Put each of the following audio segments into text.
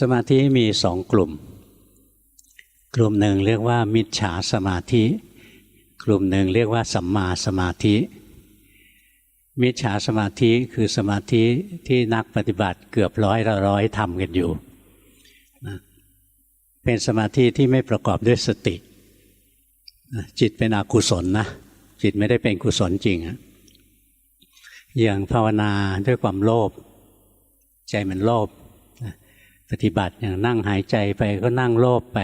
สมาธิมีสองกลุ่ม กลุ่มหนึ่งเรียกว่า มิจฉาสมาธิ กลุ่มหนึ่งเรียกว่าสัมมาสมาธิ มิจฉาสมาธิคือสมาธิที่นักปฏิบัติเกือบร้อยละร้อยทำกันอยู่ เป็นสมาธิที่ไม่ประกอบด้วยสติ จิตเป็นอกุศลนะ จิตไม่ได้เป็นกุศลจริงอะอย่างภาวนาด้วยความโลภใจมันโลภ ปฏิบัติอย่างนั่งหายใจไปก็นั่งโลภไป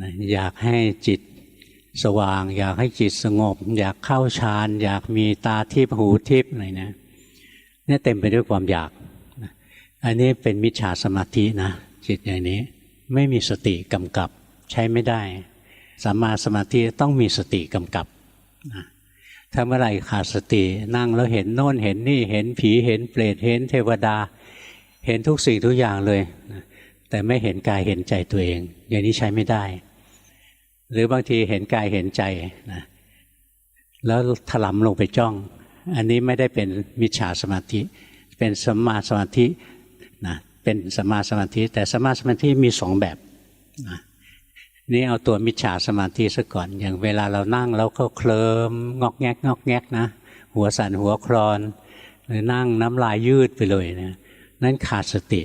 นะอยากให้จิตสว่าง อยากให้จิตสงบ อยากเข้าฌานอยากมีตาทิพหูทิพอะไรนะเนี่ยเต็มไปด้วยความอยากอันนี้เป็นมิจฉาสมาธินะจิตอย่างนี้ไม่มีสติกำกับใช้ไม่ได้สัมมาสมาธิต้องมีสติกำกับนะถ้าเมื่อไหร่ขาดสตินั่งแล้วเห็นโน่นเห็นนี่เห็นผีเห็นเปรตเห็นเทวดา เห็นทุกสิ่งทุกอย่างเลยแต่ไม่เห็นกายเห็นใจตัวเอง อย่างนี้ใช้ไม่ได้ หรือบางทีเห็นกายเห็นใจนะแล้วถลำลงไปจ้อง อันนี้ไม่ได้เป็นมิจฉาสมาธิ เป็นสัมมาสมาธินะเป็นสัมมาสมาธิ แต่สัมมาสมาธิมีสองแบบนะนี่เอาตัวมิจฉาสมาธิซะก่อน อย่างเวลาเรานั่งแล้วก็เคลิ้มงอกแงกงอกแงกนะ หัวสั่นหัวคลอน หรือนั่งน้ำลายยืดไปเลยนะ นั่นขาดสติ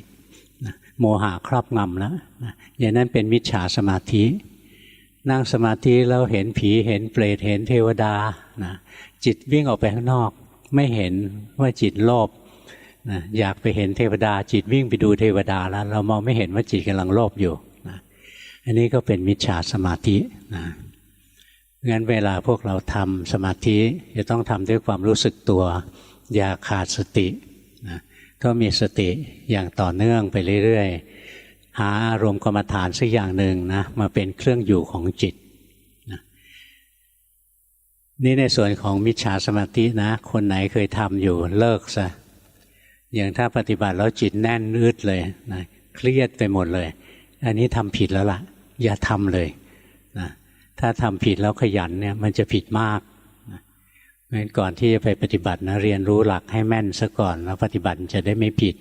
โมหะครอบงำแล้วอย่างนั้นเป็นมิจฉาสมาธิ นั่งสมาธิแล้วเห็นผีเห็นเปรตเห็นเทวดานะจิตวิ่งออกไปข้างนอก ไม่เห็นว่าจิตโลภนะอยากไปเห็นเทวดา จิตวิ่งไปดูเทวดาแล้ว เรามองไม่เห็นว่าจิตกำลังโลภอยู่นะอันนี้ก็เป็นมิจฉาสมาธินะงั้นเวลาพวกเราทำสมาธิจะต้องทำด้วยความรู้สึกตัว อย่าขาดสตินะ ก็มีสติอย่างต่อเนื่องไปเรื่อยๆ หาอารมณ์กรรมฐานสักอย่างหนึ่งนะมาเป็นเครื่องอยู่ของจิตนะนี่ในส่วนของมิจฉาสมาธินะ คนไหนเคยทำอยู่เลิกซะอย่างถ้าปฏิบัติแล้วจิตแน่นนืดเลยนะเครียดไปหมดเลย อันนี้ทำผิดแล้วล่ะ อย่าทำเลยนะถ้าทำผิดแล้วขยันเนี่ยมันจะผิดมาก งั้นก่อนที่จะไปปฏิบัตินะเรียนรู้หลักให้แม่นซะก่อน แล้วปฏิบัติจะได้ไม่ผิด